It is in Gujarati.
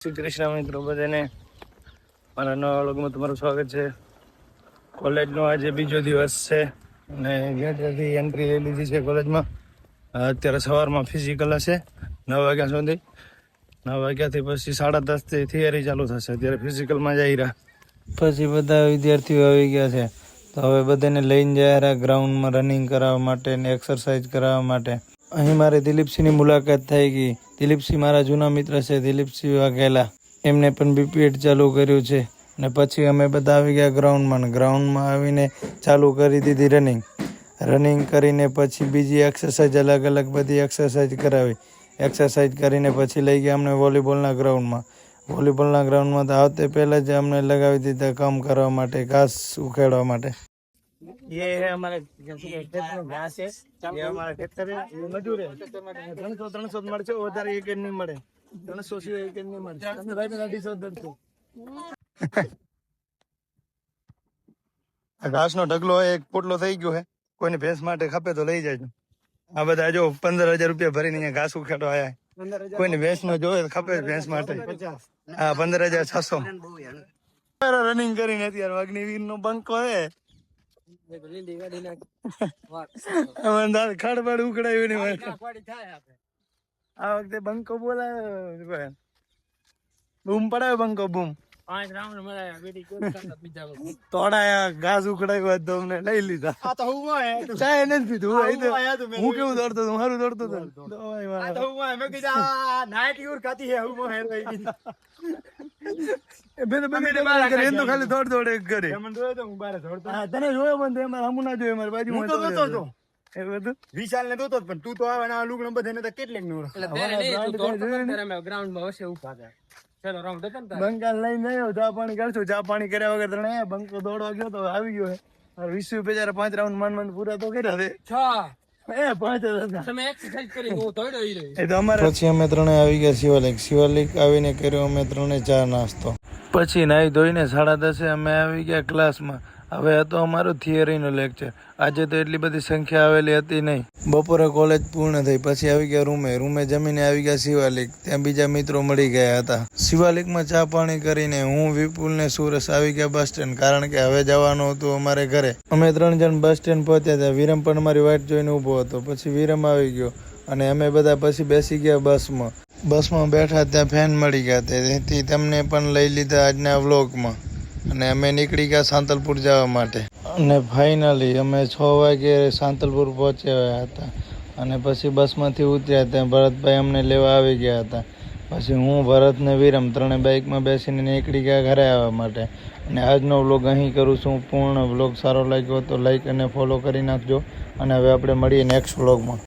શ્રી કૃષ્ણ મિત્રો, બધાને મારા નવા વ્લોગમાં તમારું સ્વાગત છે. કોલેજનો આજે બીજો દિવસ છે અને ત્યાંથી એન્ટ્રી લઈ લીધી છે કોલેજમાં. અત્યારે સવારમાં ફિઝિકલ હશે, નવ વાગ્યા સુધી. નવ વાગ્યાથી પછી સાડા દસથી થિયરી ચાલુ થશે. અત્યારે ફિઝિકલમાં જઈ રહ્યા. પછી બધા વિદ્યાર્થીઓ આવી ગયા છે. તો હવે બધાને લઈને જાય રહ્યા ગ્રાઉન્ડમાં રનિંગ કરાવવા માટે ને એક્સરસાઇઝ કરાવવા માટે. અહીં મારે દિલીપસિંહની મુલાકાત થઈ ગઈ. દિલીપસિંહ મારા જૂના મિત્ર છે, દિલીપસિંહ વાઘેલા એમને પણ બીપીએડ ચાલુ કર્યું છે. અને પછી અમે બધા આવી ગયા ગ્રાઉન્ડમાં ગ્રાઉન્ડમાં આવીને ચાલુ કરી દીધી રનિંગ રનિંગ કરીને પછી બીજી એક્સરસાઇઝ અલગ અલગ બધી એક્સરસાઇઝ કરાવી. એક્સરસાઇઝ કરીને પછી લઈ ગયા અમને વોલીબોલના ગ્રાઉન્ડમાં. વોલીબોલના ગ્રાઉન્ડમાં તો આવતે પહેલાં જ અમને લગાવી દીધા કામ કરવા માટે, ઘાસ ઉખેડવા માટે. ये है हमारे खेत में घास है ये हमारा खेतर है ये मजूर है ત્રણસો ત્રણસો જ મળશે વધારે એક જ નહીં મળે ત્રણસો સિવાય એક જ નહીં મળે તમે ભાઈ પેલા અઢીસો દરસો આ ઘાસનો ઢગલો એક પોટલો થઈ ગયો છે કોઈને ભેંસ માટે ખપે તો લઈ જાય આ બધા જો પંદર હજાર રૂપિયા ભરીને અહીંયા ઘાસ ઉખેડવા આવ્યા કોઈને ભેંસ નો જોવે તો ખપે ભેંસ માટે હા પંદર હજાર છસો રનિંગ કરીને અત્યારે અગ્નિવીર નો બંકો હે અમદાવાદ ખડબડ ઉકળાયું નહીં આ વખતે બંકો બોલાયો બૂમ પડાયો બંકો બૂમ. તોડાયા ઘાસ ઉકળાયું તો અમને લઈ લીધા ચાય નથી પીધું. હું હું કેવું દોડતો હતો? મારું દોડતો હતો? દવાઈ વાળો. એ બે તો બધી દવાઈ કરે, એમ તો ખાલી દોડ દોડ એક કરે હા, તને જોયો પણ તે મારા હમું ના જોયો મારી બાજુ હું તો જોતો હતો. એ બધું. વિશાલ ને જોતો પણ તું તો આવે ને આ લુક નંબર થઈને તો કેટલેકનું બંકાલ લઈને આવ્યો ચા પાણી કરશું. ચા પાણી કર્યા વગર તને બંકો દોડવા ગયો તો આવી ગયો હે. વીસ રૂપિયા પાંચ રાઉન્ડ માંડ માંડ પૂરા તો કર્યા છે. અમારે પછી અમે ત્રણે આવી ગયા શિવાલિક. શિવાલિક આવીને કર્યો અમે ત્રણે ચા નાસ્તો. પછી નાહી ધોઈને સાડા દસે અમે આવી ગયા ક્લાસમાં હવે હતો અમારો થિયરીનો લેક્ચર. આજે તો એટલી બધી સંખ્યા આવેલી હતી નહીં. બપોરે કોલેજ પૂર્ણ થઈ, પછી આવી ગયા રૂમે. રૂમે જમીને આવી ગયા શિવાલિક. ત્યાં બીજા મિત્રો મળી ગયા હતા. શિવાલિકમાં ચા પાણી કરીને હું, વિપુલ ને સુરસ આવી ગયા બસ સ્ટેન્ડ કારણ કે હવે જવાનું હતું અમારે ઘરે. અમે ત્રણ જણ બસ સ્ટેન્ડ પહોંચ્યા હતા. વિરમ પણ અમારી વાટ જોઈને ઊભો હતો. પછી વિરમ આવી ગયો અને અમે બધા પછી બેસી ગયા બસમાં બસમાં બેઠા ત્યાં ફેન મળી ગયા તેથી તમને પણ લઈ લીધા આજના વ્લોગમાં અને અમે નીકળી ગયા સાંતલપુર જવા માટે. અને ફાઇનલી અમે છ વાગે સાંતલપુર પહોંચ્યા હતા. અને પછી બસમાંથી ઉતર્યા ત્યાં ભરતભાઈ અમને લેવા આવી ગયા હતા. પછી હું, ભરત ને વિરમ ત્રણે બાઇકમાં બેસીને નીકળી ગયા ઘરે આવવા માટે. અને આજનો વ્લોગ અહીં કરું છું. પૂર્ણ વ્લોગ સારો લાગ્યો તો લાઈક અને ફોલો કરી નાખજો. અને હવે આપણે મળીએ નેક્સ્ટ વ્લોગમાં